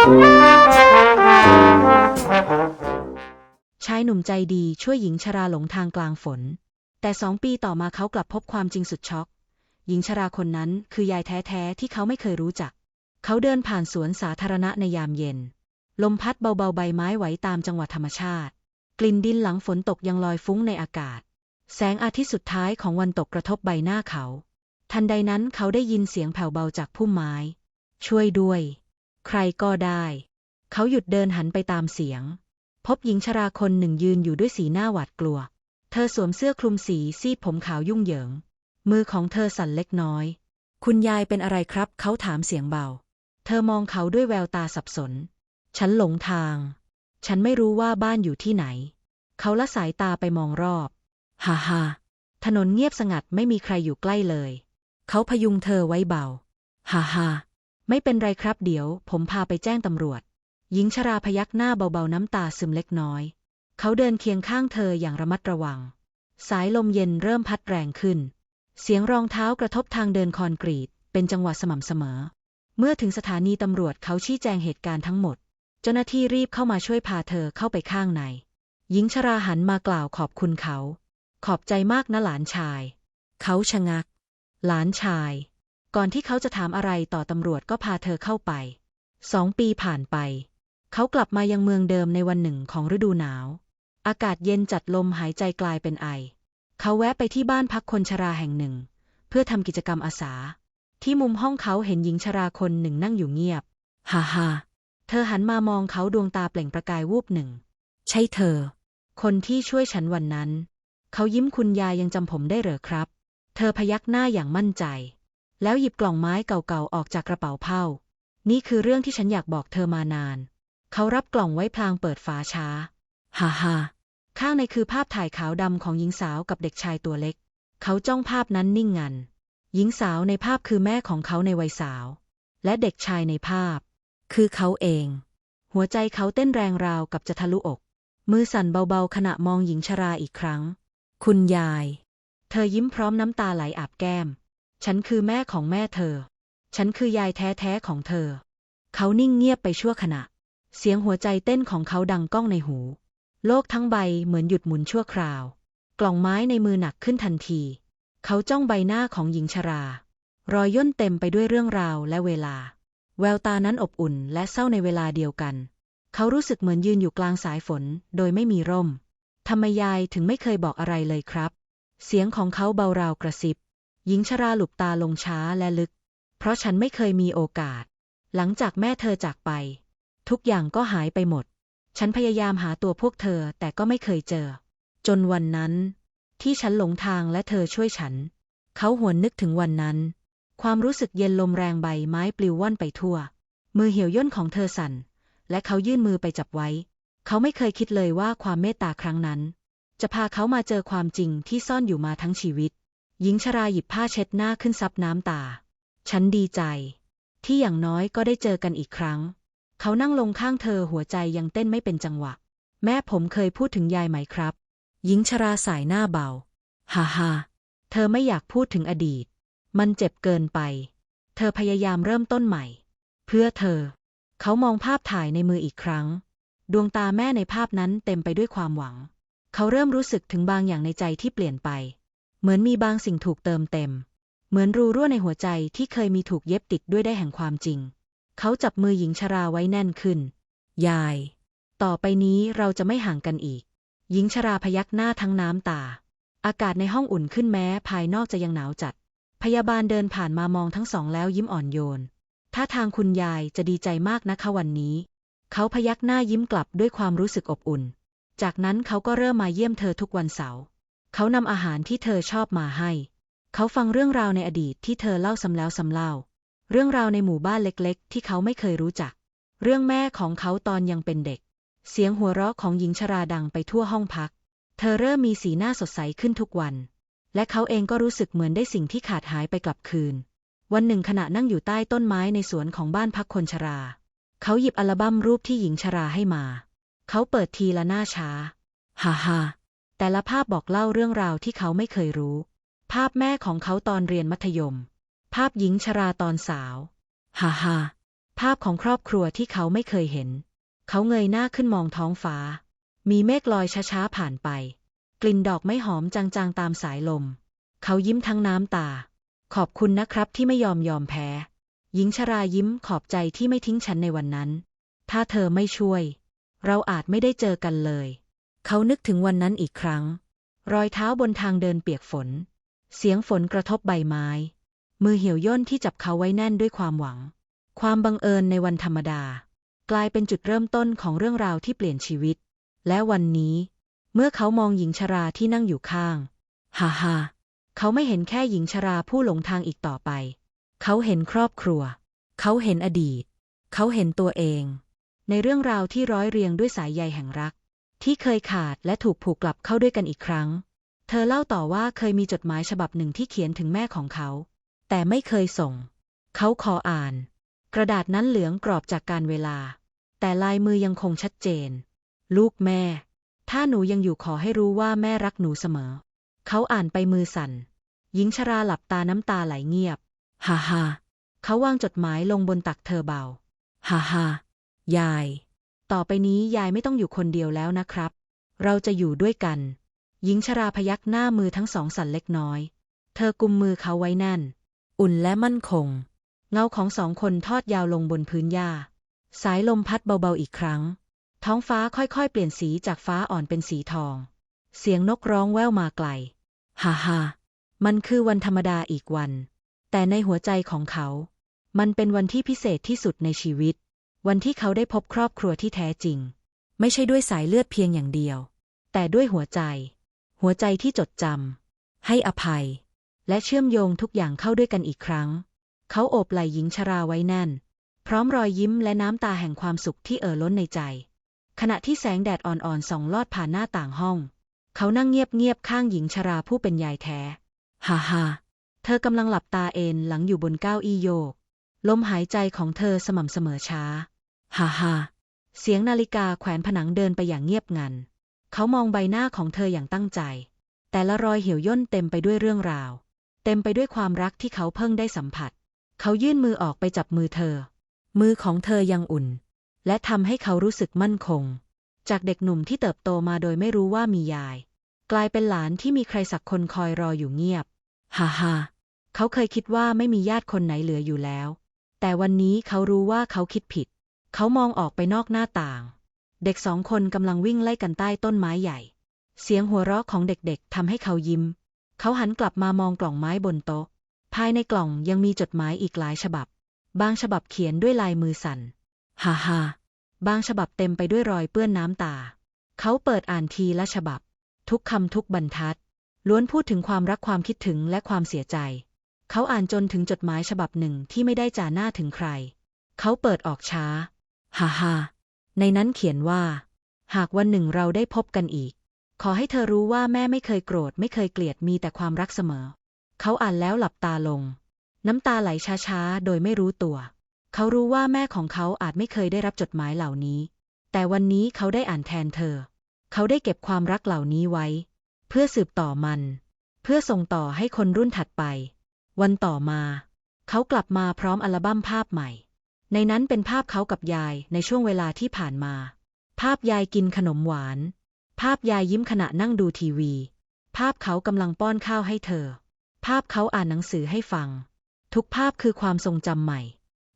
ชายหนุ่มใจดีช่วยหญิงชราหลงทางกลางฝน แต่สองปีต่อมาเขากลับพบความจริงสุดช็อก หญิงชราคนนั้นคือยายแท้ๆที่เขาไม่เคยรู้จัก เขาเดินผ่านสวนสาธารณะในยามเย็น ลมพัดเบาๆใบไม้ไหวตามจังหวะธรรมชาติ กลิ่นดินหลังฝนตกยังลอยฟุ้งในอากาศ แสงอาทิตย์สุดท้ายของวันตกกระทบใบหน้าเขา ทันใดนั้นเขาได้ยินเสียงแผ่วเบาจากพุ่มไม้ ช่วยด้วย ใครก็ได้ เขาหยุดเดินหันไปตามเสียง พบหญิงชราคนหนึ่งยืนอยู่ด้วยสีหน้าหวาดกลัว เธอสวมเสื้อคลุมสีซีดผมขาวยุ่งเหยิง มือของเธอสั่นเล็กน้อย คุณยายเป็นอะไรครับ เขาถามเสียงเบา เธอมองเขาด้วยแววตาสับสน ฉันหลงทาง ฉันไม่รู้ว่าบ้านอยู่ที่ไหน เขาละสายตาไปมองรอบ ฮ่าฮ่าถนนเงียบสงัดไม่มีใครอยู่ใกล้เลย เขาพยุงเธอไว้เบา ฮ่าฮ่า ไม่เป็นไรครับเดี๋ยว ผมพาไปแจ้งตำรวจ หญิงชราพยักหน้าเบาๆน้ำตาซึมเล็กน้อย เขาเดินเคียงข้างเธออย่างระมัดระวัง สายลมเย็นเริ่มพัดแรงขึ้น เสียงรองเท้ากระทบทางเดินคอนกรีต เป็นจังหวะสม่ำเสมอ เมื่อถึงสถานีตำรวจเขาชี้แจงเหตุการณ์ทั้งหมด เจ้าหน้าที่รีบเข้ามาช่วยพาเธอเข้าไปข้างใน หญิงชราหันมากล่าวขอบคุณเขา ขอบใจมากนะหลานชาย เขาชะงัก หลานชาย ก่อนที่เขาจะถามอะไรต่อตำรวจก็พาเธอเข้าไป สองปีผ่านไป เขากลับมายังเมืองเดิมในวันหนึ่งของฤดูหนาว อากาศเย็นจัดลมหายใจกลายเป็นไอ เขาแวะไปที่บ้านพักคนชราแห่งหนึ่ง เพื่อทำกิจกรรมอาสา ที่มุมห้องเขาเห็นหญิงชราคนหนึ่งนั่งอยู่เงียบ ฮ่าฮ่าเธอหันมามองเขาดวงตาเปล่งประกายวูบหนึ่ง ใช่เธอ คนที่ช่วยฉันวันนั้น เขายิ้มคุณยายยังจำผมได้เหรอครับ เธอพยักหน้าอย่างมั่นใจ แล้วหยิบกล่องไม้เก่าๆออกจากกระเป๋าเผ้า นี่คือเรื่องที่ฉันอยากบอกเธอมานาน เขารับกล่องไว้พลางเปิดฝาช้า ฮ่าฮ่าข้างในคือภาพถ่ายขาวดำของหญิงสาวกับเด็กชายตัวเล็ก เขาจ้องภาพนั้นนิ่งงัน หญิงสาวในภาพคือแม่ของเขาในวัยสาว และเด็กชายในภาพ คือเขาเอง หัวใจเขาเต้นแรงราวกับจะทะลุอก มือสั่นเบาๆขณะมองหญิงชราอีกครั้ง คุณยาย เธอยิ้มพร้อมน้ำตาไหลอาบแก้ม ฉันคือแม่ของแม่เธอ ฉันคือยายแท้ๆของเธอ เขานิ่งเงียบไปชั่วขณะ เสียงหัวใจเต้นของเขาดังก้องในหู โลกทั้งใบเหมือนหยุดหมุนชั่วคราว กล่องไม้ในมือหนักขึ้นทันที เขาจ้องใบหน้าของหญิงชรา รอยย่นเต็มไปด้วยเรื่องราวและเวลา แววตานั้นอบอุ่นและเศร้าในเวลาเดียวกัน เขารู้สึกเหมือนยืนอยู่กลางสายฝน โดยไม่มีร่มทำไมยายถึงไม่เคยบอกอะไรเลยครับ เสียงของเขาเบาราวกระซิบ หญิงชราหลุบตาลงช้าและลึก เพราะฉันไม่เคยมีโอกาส หลังจากแม่เธอจากไป ทุกอย่างก็หายไปหมด ฉันพยายามหาตัวพวกเธอแต่ก็ไม่เคยเจอ จนวันนั้น ที่ฉันหลงทางและเธอช่วยฉัน เขาหวนนึกถึงวันนั้น ความรู้สึกเย็นลมแรงใบไม้ปลิวว่อนไปทั่ว มือเหี่ยวย่นของเธอสั่น และเขายื่นมือไปจับไว้ เขาไม่เคยคิดเลยว่าความเมตตาครั้งนั้น จะพาเขามาเจอความจริงที่ซ่อนอยู่มาทั้งชีวิต หญิงชราหยิบผ้าเช็ดหน้าขึ้นซับน้ำตา ฉันดีใจ ที่อย่างน้อยก็ได้เจอกันอีกครั้ง เขานั่งลงข้างเธอหัวใจยังเต้นไม่เป็นจังหวะ แม่ผมเคยพูดถึงยายไหมครับ หญิงชราสายหน้าเบา ฮ่าฮ่าเธอไม่อยากพูดถึงอดีต มันเจ็บเกินไป เธอพยายามเริ่มต้นใหม่ เพื่อเธอ เขามองภาพถ่ายในมืออีกครั้ง ดวงตาแม่ในภาพนั้นเต็มไปด้วยความหวัง เขาเริ่มรู้สึกถึงบางอย่างในใจที่เปลี่ยนไป เหมือนมีบางสิ่งถูกเติมเต็ม เหมือนรูรั่วในหัวใจที่เคยมีถูกเย็บติดด้วยได้แห่งความจริง เขาจับมือหญิงชราไว้แน่นขึ้น ยาย ต่อไปนี้เราจะไม่ห่างกันอีก หญิงชราพยักหน้าทั้งน้ำตา อากาศในห้องอุ่นขึ้นแม้ ภายนอกจะยังหนาวจัด พยาบาลเดินผ่านมามองทั้งสองแล้วยิ้มอ่อนโยนถ้าทางคุณยายจะดีใจมากนะคะวันนี้ เขาพยักหน้ายิ้มกลับด้วยความรู้สึกอบอุ่น จากนั้นเขาก็เริ่มมาเยี่ยมเธอทุกวันเสาร์ เขานำอาหารที่เธอชอบมาให้ เขาฟังเรื่องราวในอดีตที่เธอเล่าซ้ำแล้วซ้ำเล่า เรื่องราวในหมู่บ้านเล็กๆ ที่เขาไม่เคยรู้จัก เรื่องแม่ของเขาตอนยังเป็นเด็ก เสียงหัวเราะของหญิงชราดังไปทั่วห้องพัก เธอเริ่มมีสีหน้าสดใสขึ้นทุกวัน และเขาเองก็รู้สึกเหมือนได้สิ่งที่ขาดหายไปกลับคืน วันหนึ่งขณะนั่งอยู่ใต้ต้นไม้ในสวนของบ้านพักคนชรา เขาหยิบอัลบั้มรูปที่หญิงชราให้มา เขาเปิดทีละหน้าช้า ฮ่าฮ่า แต่ละภาพบอกเล่าเรื่องราวที่เขาไม่เคยรู้ ภาพแม่ของเขาตอนเรียนมัธยม ภาพหญิงชราตอนสาว ฮ่าฮ่าภาพของครอบครัวที่เขาไม่เคยเห็น เขาเงยหน้าขึ้นมองท้องฟ้า มีเมฆลอยช้าๆผ่านไป กลิ่นดอกไม้หอมจางๆตามสายลม เขายิ้มทั้งน้ำตา ขอบคุณนะครับที่ไม่ยอมยอมแพ้ หญิงชรายิ้มขอบใจที่ไม่ทิ้งฉันในวันนั้น ถ้าเธอไม่ช่วย เราอาจไม่ได้เจอกันเลย เขานึกถึงวันนั้นอีกครั้ง รอยเท้าบนทางเดินเปียกฝน เสียงฝนกระทบใบไม้ มือเหี่ยวย่นที่จับเขาไว้แน่นด้วยความหวัง ความบังเอิญในวันธรรมดา กลายเป็นจุดเริ่มต้นของเรื่องราวที่เปลี่ยนชีวิต และวันนี้ เมื่อเขามองหญิงชราที่นั่งอยู่ข้าง ฮ่าฮ่าเขาไม่เห็นแค่หญิงชราผู้หลงทางอีกต่อไป เขาเห็นครอบครัว เขาเห็นอดีต เขาเห็นตัวเอง ในเรื่องราวที่ร้อยเรียงด้วยสายใยแห่งรัก ที่เคยขาดและถูกผูกกลับเข้าด้วยกันอีกครั้ง เธอเล่าต่อว่าเคยมีจดหมายฉบับหนึ่งที่เขียนถึงแม่ของเขา แต่ไม่เคยส่ง เขาขออ่าน กระดาษนั้นเหลืองกรอบจากการเวลา แต่ลายมือยังคงชัดเจน ลูกแม่ ถ้าหนูยังอยู่ขอให้รู้ว่าแม่รักหนูเสมอ เขาอ่านไปมือสั่น หญิงชราหลับตาน้ำตาไหลเงียบ ฮ่าฮ่าเขาวางจดหมายลงบนตักเธอเบา ฮ่าฮ่ายาย ต่อไปนี้ยายไม่ต้องอยู่คนเดียวแล้วนะครับ เราจะอยู่ด้วยกัน หญิงชราพยักหน้ามือทั้งสองสั่นเล็กน้อย เธอกุมมือเขาไว้แน่น อุ่นและมั่นคง เงาของสองคนทอดยาวลงบนพื้นหญ้า สายลมพัดเบาๆอีกครั้ง ท้องฟ้าค่อยๆ เปลี่ยนสีจากฟ้าอ่อนเป็นสีทอง เสียงนกร้องแว่วมาไกล ฮ่าฮ่ามันคือวันธรรมดาอีกวัน แต่ในหัวใจของเขา มันเป็นวันที่พิเศษที่สุดในชีวิต วันที่เขาได้พบครอบครัวที่แท้จริง ไม่ใช่ด้วยสายเลือดเพียงอย่างเดียว แต่ด้วยหัวใจ หัวใจที่จดจำให้อภัย และเชื่อมโยงทุกอย่างเข้าด้วยกันอีกครั้ง เขาโอบไหล่หญิงชราไว้แน่น พร้อมรอยยิ้มและน้ำตาแห่งความสุขที่เอ่อล้นในใจ ขณะที่แสงแดดอ่อนๆส่องลอดผ่านหน้าต่างห้อง เขานั่งเงียบๆข้างหญิงชราผู้เป็นยายแท้ฮ่าฮ่าเธอกำลังหลับตาเอนหลังอยู่บนเก้าอี้โยก ลมหายใจของเธอสม่ำเสมอช้า ฮ่าฮ่าเสียงนาฬิกาแขวนผนังเดินไปอย่างเงียบงัน เขามองใบหน้าของเธออย่างตั้งใจ แต่ละรอยเหี่ยวย่นเต็มไปด้วยเรื่องราว เต็มไปด้วยความรักที่เขาเพิ่งได้สัมผัส เขายื่นมือออกไปจับมือเธอ มือของเธอยังอุ่น และทำให้เขารู้สึกมั่นคง จากเด็กหนุ่มที่เติบโตมาโดยไม่รู้ว่ามียาย กลายเป็นหลานที่มีใครสักคนคอยรออยู่เงียบฮ่าฮ่าเขาเคยคิดว่าไม่มีญาติคนไหนเหลืออยู่แล้ว แต่วันนี้เขารู้ว่าเขาคิดผิด เขามองออกไปนอกหน้าต่าง เด็กสองคนกำลังวิ่งไล่กันใต้ต้นไม้ใหญ่ เสียงหัวเราะของเด็กๆทำให้เขายิ้ม เขาหันกลับมามองกล่องไม้บนโต๊ะ ภายในกล่องยังมีจดหมายอีกหลายฉบับ บางฉบับเขียนด้วยลายมือสั่น ฮ่าฮ่าบางฉบับเต็มไปด้วยรอยเปื้อนน้ำตา เขาเปิดอ่านทีละฉบับ ทุกคำทุกบรรทัด ล้วนพูดถึงความรักความคิดถึงและความเสียใจ เขาอ่านจนถึงจดหมายฉบับหนึ่งที่ไม่ได้จ่าหน้าถึงใคร เขาเปิดออกช้า ฮ่าฮ่าในนั้นเขียนว่า หากวันหนึ่งเราได้พบกันอีก ขอให้เธอรู้ว่าแม่ไม่เคยโกรธ ไม่เคยเกลียดมีแต่ความรักเสมอ เขาอ่านแล้วหลับตาลง น้ำตาไหลช้าๆ โดยไม่รู้ตัว เขารู้ว่าแม่ของเขาอาจไม่เคยได้รับจดหมายเหล่านี้ แต่วันนี้เขาได้อ่านแทนเธอ เขาได้เก็บความรักเหล่านี้ไว้ เพื่อสืบต่อมัน เพื่อส่งต่อให้คนรุ่นถัดไป วันต่อมา เขากลับมาพร้อมอัลบั้มภาพใหม่ ในนั้นเป็นภาพเขากับยายในช่วงเวลาที่ผ่านมา ภาพยายกินขนมหวาน ภาพยายยิ้มขณะนั่งดูทีวี ภาพเขากำลังป้อนข้าวให้เธอ ภาพเขาอ่านหนังสือให้ฟัง ทุกภาพคือความทรงจำใหม่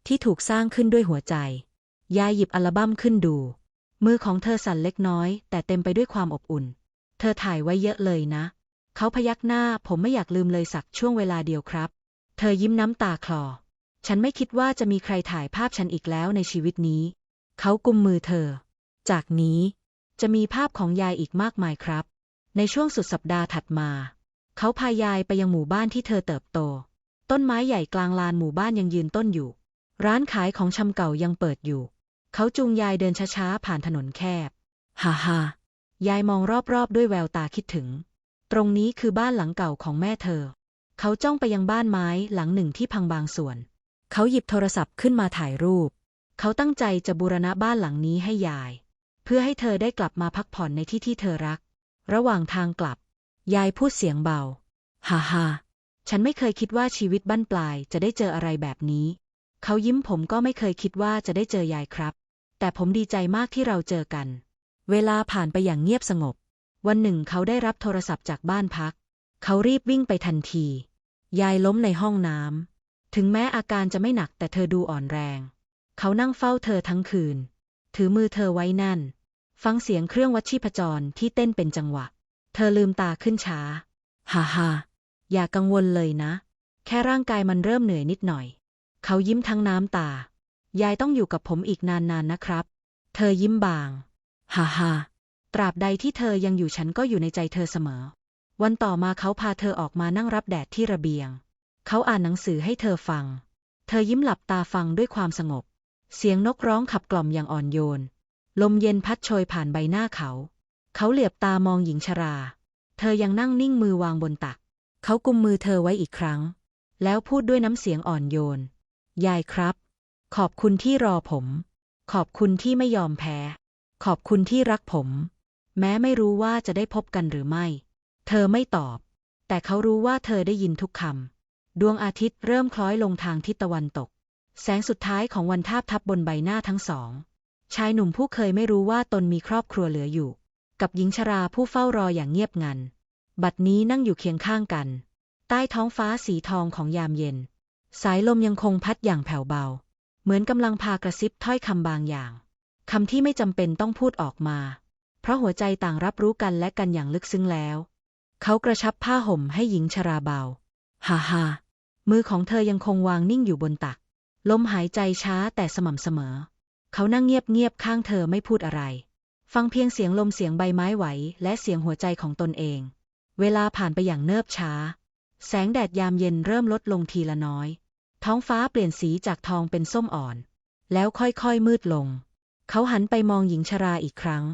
ที่ถูกสร้างขึ้นด้วยหัวใจ ยายหยิบอัลบั้มขึ้นดู มือของเธอสั่นเล็กน้อย แต่เต็มไปด้วยความอบอุ่น เธอถ่ายไว้เยอะเลยนะ เขาพยักหน้าผมไม่อยากลืมเลยสักช่วงเวลาเดียวครับ เธอยิ้มน้ำตาคลอ ฉันไม่คิดว่าจะมีใครถ่ายภาพฉันอีกแล้วในชีวิตนี้ เขากุมมือเธอ จากนี้จะมีภาพของยายอีกมากมายครับ ในช่วงสุดสัปดาห์ถัดมา เขาพายายไปยังหมู่บ้านที่เธอเติบโต ต้นไม้ใหญ่กลางลานหมู่บ้านยังยืนต้นอยู่ ร้านขายของชำเก่ายังเปิดอยู่ เขาจูงยายเดินช้าๆผ่านถนนแคบ ฮ่าฮ่ายายมองรอบๆด้วยแววตาคิดถึง ตรงนี้คือบ้านหลังเก่าของแม่เธอ เขาจ้องไปยังบ้านไม้หลังหนึ่งที่พังบางส่วน เขาหยิบโทรศัพท์ขึ้นมาถ่ายรูป เขาตั้งใจจะบูรณะบ้านหลังนี้ให้ยาย เพื่อให้เธอได้กลับมาพักผ่อนในที่ที่เธอรัก ระหว่างทางกลับ ยายพูดเสียงเบา ฮ่าฮ่าฉันไม่เคยคิดว่าชีวิตบั้นปลายจะได้เจออะไรแบบนี้ เขายิ้มผมก็ไม่เคยคิดว่าจะได้เจอยายครับ แต่ผมดีใจมากที่เราเจอกัน เวลาผ่านไปอย่างเงียบสงบ วันหนึ่งเขาได้รับโทรศัพท์จากบ้านพัก เขารีบวิ่งไปทันที ยายล้มในห้องน้ำ ถึงแม้อาการจะไม่หนักแต่เธอดูอ่อนแรง เขานั่งเฝ้าเธอทั้งคืน ถือมือเธอไว้แน่น ฟังเสียงเครื่องวัดชีพจรที่เต้นเป็นจังหวะ เธอลืมตาขึ้นช้า ฮ่าฮ่าอย่ากังวลเลยนะ แค่ร่างกายมันเริ่มเหนื่อยนิดหน่อย เขายิ้มทั้งน้ำตา ยายต้องอยู่กับผมอีกนานๆนนะครับ เธอยิ้มบาง ฮ่าฮ่าตราบใดที่เธอยังอยู่ฉันก็อยู่ในใจเธอเสมอ วันต่อมาเขาพาเธอออกมานั่งรับแดดที่ระเบียง เขาอ่านหนังสือให้เธอฟัง เธอยิ้มหลับตาฟังด้วยความสงบ เสียงนกร้องขับกล่อมอย่างอ่อนโยน ลมเย็นพัดโชยผ่านใบหน้าเขา เขาเหลียบตามองหญิงชรา เธอยังนั่งนิ่งมือวางบนตัก เขากุมมือเธอไว้อีกครั้ง แล้วพูดด้วยน้ำเสียงอ่อนโยน ยายครับ ขอบคุณที่รอผม ขอบคุณที่ไม่ยอมแพ้ ขอบคุณที่รักผม แม้ไม่รู้ว่าจะได้พบกันหรือไม่ เธอไม่ตอบ แต่เขารู้ว่าเธอได้ยินทุกคำ ดวงอาทิตย์เริ่มคล้อยลงทางทิศตะวันตก แสงสุดท้ายของวันทาบทับบนใบหน้าทั้งสอง ชายหนุ่มผู้เคยไม่รู้ว่าตนมีครอบครัวเหลืออยู่ กับหญิงชราผู้เฝ้ารออย่างเงียบงัน บัดนี้นั่งอยู่เคียงข้างกัน ใต้ท้องฟ้าสีทองของยามเย็น สายลมยังคงพัดอย่างแผ่วเบา เหมือนกำลังพากระซิบถ้อยคำบางอย่างคำที่ไม่จำเป็นต้องพูดออกมา เพราะหัวใจต่างรับรู้กันและกันอย่างลึกซึ้งแล้ว เขากระชับผ้าห่มให้หญิงชราเบา ฮ่าฮ่า มือของเธอยังคงวางนิ่งอยู่บนตัก ลมหายใจช้าแต่สม่ำเสมอ เขานั่งเงียบๆข้างเธอไม่พูดอะไร ฟังเพียงเสียงลมเสียงใบไม้ไหว และเสียงหัวใจของตนเอง เวลาผ่านไปอย่างเนิบช้า แสงแดดยามเย็นเริ่มลดลงทีละน้อย ท้องฟ้าเปลี่ยนสีจากทองเป็นส้มอ่อน แล้วค่อยๆมืดลง เขาหันไปมองหญิงชราอีกครั้ง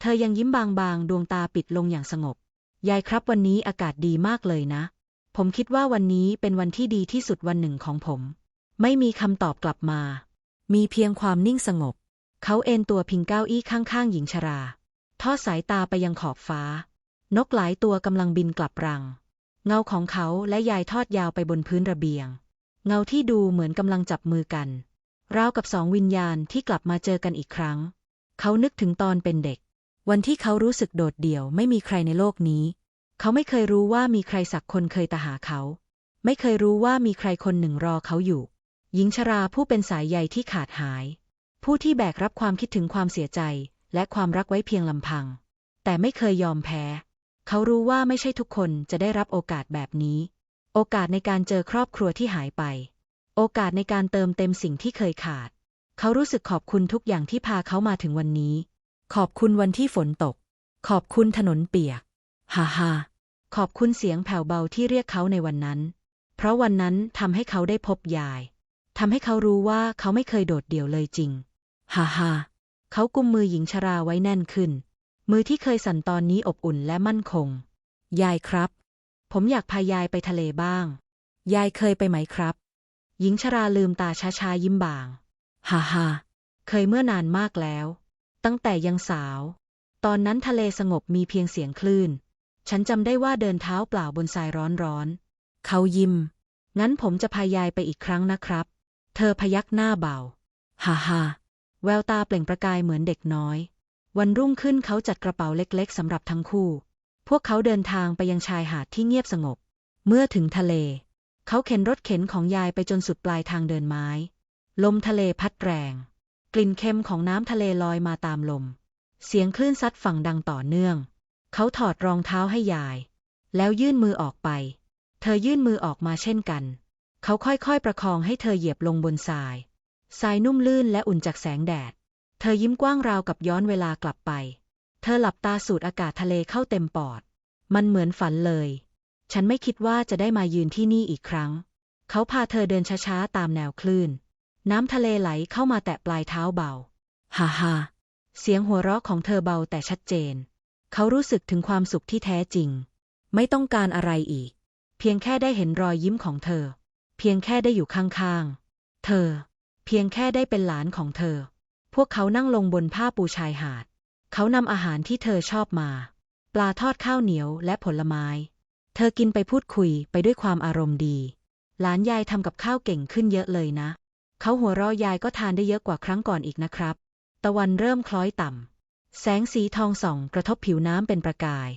เธอยังยิ้มบางๆ ดวงตาปิดลงอย่างสงบ ยายครับวันนี้อากาศดีมากเลยนะ ผมคิดว่าวันนี้เป็นวันที่ดีที่สุดวันหนึ่งของผม ไม่มีคำตอบกลับมา มีเพียงความนิ่งสงบ เขาเอนตัวพิงเก้าอี้ข้างๆ หญิงชรา ทอดสายตาไปยังขอบฟ้า นกหลายตัวกำลังบินกลับรัง เงาของเขาและยายทอดยาวไปบนพื้นระเบียง เงาที่ดูเหมือนกำลังจับมือกัน ราวกับสองวิญญาณที่กลับมาเจอกันอีกครั้ง เขานึกถึงตอนเป็นเด็ก วันที่เขารู้สึกโดดเดี่ยวไม่มีใครในโลกนี้ เขาไม่เคยรู้ว่ามีใครสักคนเคยตาหาเขา ไม่เคยรู้ว่ามีใครคนหนึ่งรอเขาอยู่ หญิงชราผู้เป็นสายใยที่ขาดหาย ผู้ที่แบกรับความคิดถึงความเสียใจ และความรักไว้เพียงลำพัง แต่ไม่เคยยอมแพ้ เขารู้ว่าไม่ใช่ทุกคนจะได้รับโอกาสแบบนี้ โอกาสในการเจอครอบครัวที่หายไป โอกาสในการเติมเต็มสิ่งที่เคยขาด เขารู้สึกขอบคุณทุกอย่างที่พาเขามาถึงวันนี้ ขอบคุณวันที่ฝนตก ขอบคุณถนนเปียก ฮ่าฮ่า ขอบคุณเสียงแผ่วเบาที่เรียกเขาในวันนั้น เพราะวันนั้นทำให้เขาได้พบยายทำให้เขารู้ว่าเขาไม่เคยโดดเดี่ยวเลยจริง ฮ่าฮ่าเขากุมมือหญิงชราไว้แน่นขึ้น มือที่เคยสั่นตอนนี้อบอุ่นและมั่นคง ยายครับ ผมอยากพายายไปทะเลบ้าง ยายเคยไปไหมครับ หญิงชราลืมตาช้าๆยิ้มบาง ฮ่าฮ่าเคยเมื่อนานมากแล้ว ตั้งแต่ยังสาว ตอนนั้นทะเลสงบมีเพียงเสียงคลื่น ฉันจำได้ว่าเดินเท้าเปล่าบนทรายร้อนๆ เขายิ้ม งั้นผมจะพายายไปอีกครั้งนะครับ เธอพยักหน้าเบา ฮ่าฮ่าแววตาเปล่งประกายเหมือนเด็กน้อย วันรุ่งขึ้นเขาจัดกระเป๋าเล็กๆสำหรับทั้งคู่ พวกเขาเดินทางไปยังชายหาดที่เงียบสงบ เมื่อถึงทะเล เขาเข็นรถเข็นของยายไปจนสุดปลายทางเดินไม้ ลมทะเลพัดแรง กลิ่นเค็มของน้ำทะเลลอยมาตามลม เสียงคลื่นซัดฝั่งดังต่อเนื่อง เขาถอดรองเท้าให้ยาย แล้วยื่นมือออกไป เธอยื่นมือออกมาเช่นกัน เขาค่อยๆประคองให้เธอเหยียบลงบนทราย ทรายนุ่มลื่นและอุ่นจากแสงแดด เธอยิ้มกว้างราวกับย้อนเวลากลับไป เธอหลับตาสูดอากาศทะเลเข้าเต็มปอด มันเหมือนฝันเลย ฉันไม่คิดว่าจะได้มายืนที่นี่อีกครั้ง เขาพาเธอเดินช้าๆตามแนวคลื่น น้ำทะเลไหลเข้ามาแตะปลายเท้าเบา ฮ่าฮ่าเสียงหัวเราะของเธอเบาแต่ชัดเจน เขารู้สึกถึงความสุขที่แท้จริง ไม่ต้องการอะไรอีก เพียงแค่ได้เห็นรอยยิ้มของเธอ เพียงแค่ได้อยู่ข้างๆ เธอ เพียงแค่ได้เป็นหลานของเธอ พวกเขานั่งลงบนผ้าปูชายหาด เขานำอาหารที่เธอชอบมา ปลาทอดข้าวเหนียวและผลไม้ เธอกินไปพูดคุยไปด้วยความอารมณ์ดี หลานยายทำกับข้าวเก่งขึ้นเยอะเลยนะ เขาหัวเราะยายก็ทานได้เยอะกว่าครั้งก่อนอีกนะครับ ตะวันเริ่มคล้อยต่ำ แสงสีทองส่องกระทบผิวน้ำเป็นประกาย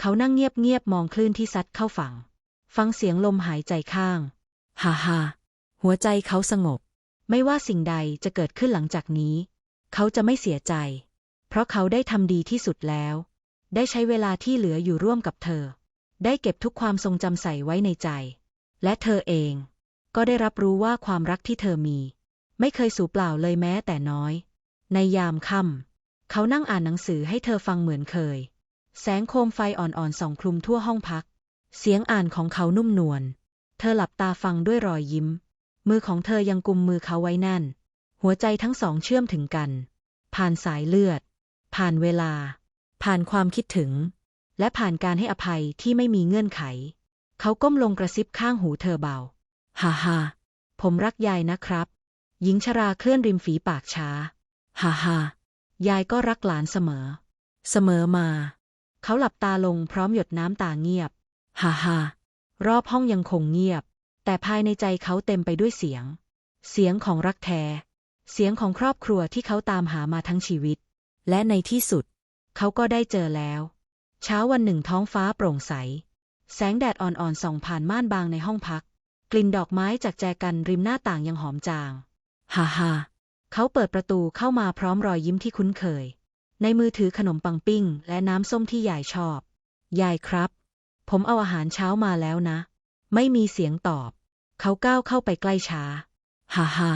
เขานั่งเงียบๆมองคลื่นที่ซัดเข้าฝั่ง ฟังเสียงลมหายใจข้าง ฮ่าฮ่าหัวใจเขาสงบ ไม่ว่าสิ่งใดจะเกิดขึ้นหลังจากนี้ เขาจะไม่เสียใจ เพราะเขาได้ทำดีที่สุดแล้ว ได้ใช้เวลาที่เหลืออยู่ร่วมกับเธอ ได้เก็บทุกความทรงจำใส่ไว้ในใจ และเธอเอง ก็ได้รับรู้ว่าความรักที่เธอมี ไม่เคยสูญเปล่าเลยแม้แต่น้อย ในยามค่ำ เขานั่งอ่านหนังสือให้เธอฟังเหมือนเคย แสงโคมไฟอ่อนๆส่องคลุมทั่วห้องพัก เสียงอ่านของเขานุ่มนวล เธอหลับตาฟังด้วยรอยยิ้ม มือของเธอยังกุมมือเขาไว้แน่น หัวใจทั้งสองเชื่อมถึงกัน ผ่านสายเลือด ผ่านเวลา ผ่านความคิดถึง และผ่านการให้อภัยที่ไม่มีเงื่อนไข เขาก้มลงกระซิบข้างหูเธอเบา ฮ่าฮ่าผมรักยายนะครับ หญิงชราเคลื่อนริมฝีปากช้า ฮ่าฮ่า ยายก็รักหลานเสมอ เสมอมา เขาหลับตาลงพร้อมหยดน้ำตาเงียบ ฮ่าฮ่ารอบห้องยังคงเงียบ แต่ภายในใจเขาเต็มไปด้วยเสียง เสียงของรักแท้ เสียงของครอบครัวที่เขาตามหามาทั้งชีวิต และในที่สุด เขาก็ได้เจอแล้ว เช้าวันหนึ่งท้องฟ้าโปร่งใส แสงแดดอ่อนๆส่องผ่านม่านบางในห้องพัก กลิ่นดอกไม้จากแจกันริมหน้าต่างยังหอมจาง ฮ่าฮ่า เขาเปิดประตูเข้ามาพร้อมรอยยิ้มที่คุ้นเคย ในมือถือขนมปังปิ้ง และน้ำส้มที่ยายชอบ ยายครับ ผมเอาอาหารเช้ามาแล้วนะ ไม่มีเสียงตอบ เขาก้าวเข้าไปใกล้ช้า ฮ่าฮ่า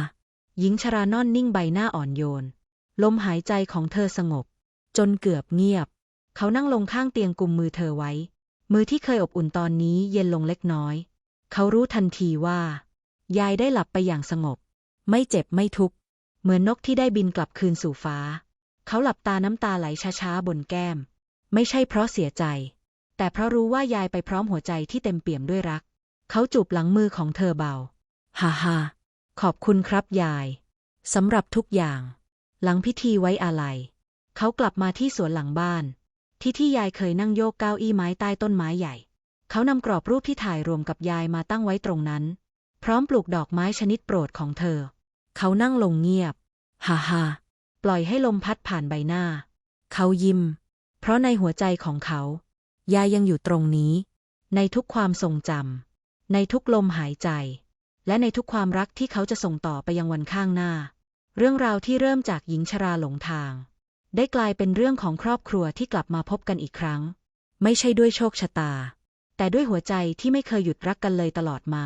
หญิงชรานอนนิ่งใบหน้าอ่อนโยน ลมหายใจของเธอสงบ จนเกือบเงียบ เขานั่งลงข้างเตียงกุมมือเธอไว้ มือที่เคยอบอุ่นตอนนี้เย็นลงเล็กน้อย เขารู้ทันทีว่า ยายได้หลับไปอย่างสงบ ไม่เจ็บไม่ทุกข์ เหมือนนกที่ได้บินกลับคืนสู่ฟ้า เขาหลับตาน้ำตาไหลช้าๆบนแก้ม ไม่ใช่เพราะเสียใจ แต่เพราะรู้ว่ายายไปพร้อมหัวใจที่เต็มเปี่ยมด้วยรัก เขาจูบหลังมือของเธอเบา ฮ่าฮ่าขอบคุณครับยายสำหรับทุกอย่าง หลังพิธีไว้อาลัย เขากลับมาที่สวนหลังบ้าน ที่ที่ยายเคยนั่งโยกเก้าอี้ไม้ใต้ต้นไม้ใหญ่ เขานำกรอบรูปที่ถ่ายรวมกับยายมาตั้งไว้ตรงนั้น พร้อมปลูกดอกไม้ชนิดโปรดของเธอ เขานั่งลงเงียบ ฮ่าฮ่าปล่อยให้ลมพัดผ่านใบหน้า เขายิ้ม เพราะในหัวใจของเขา ยายยังอยู่ตรงนี้ ในทุกความทรงจำในทุกลมหายใจ และในทุกความรักที่เขาจะส่งต่อไปยังวันข้างหน้า เรื่องราวที่เริ่มจากหญิงชราหลงทาง ได้กลายเป็นเรื่องของครอบครัวที่กลับมาพบกันอีกครั้ง ไม่ใช่ด้วยโชคชะตา แต่ด้วยหัวใจที่ไม่เคยหยุดรักกันเลยตลอดมา